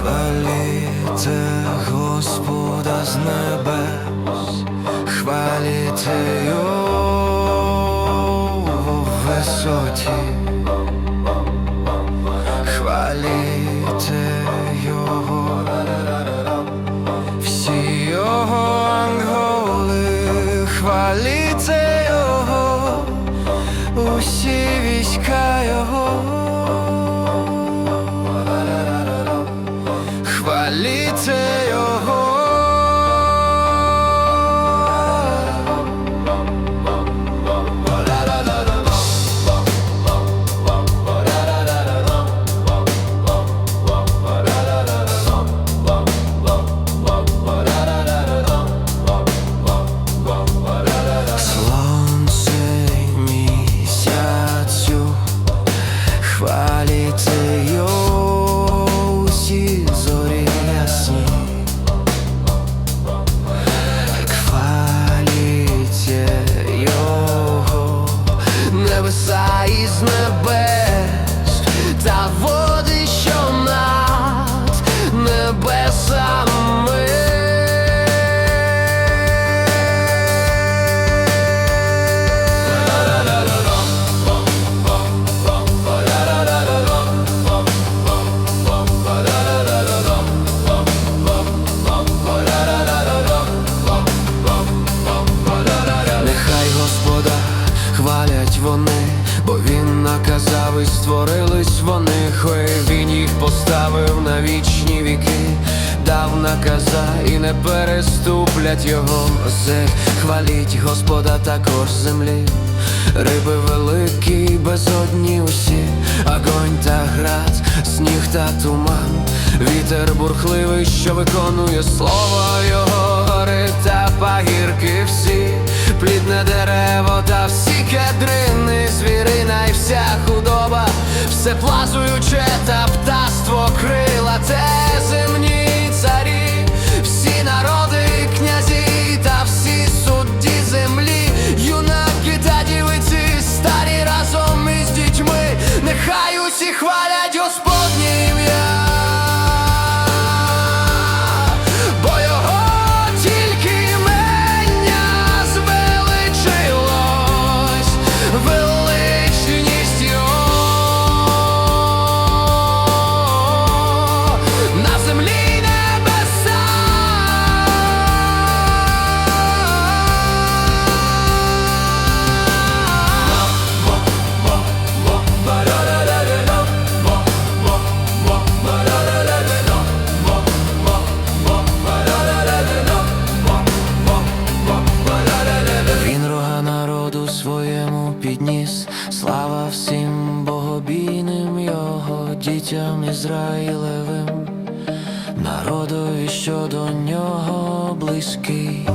Хваліте Господа з небес, Його в висоті, хваліте Його, всі Його анголи, хваліте Його, усі війська хвалять вони, бо він наказав і створились вони, хой він їх поставив на вічні віки, дав наказа і не переступлять його. Осе хваліть Господа також землі, риби великі, безодні усі, огонь та град, сніг та туман, вітер бурхливий, що виконує слово його, гори та пагірки всі, плідне дерево все плазуюче та своєму підніс, слава всім богобійним його дітям Ізраїлевим, народові, що до нього близький.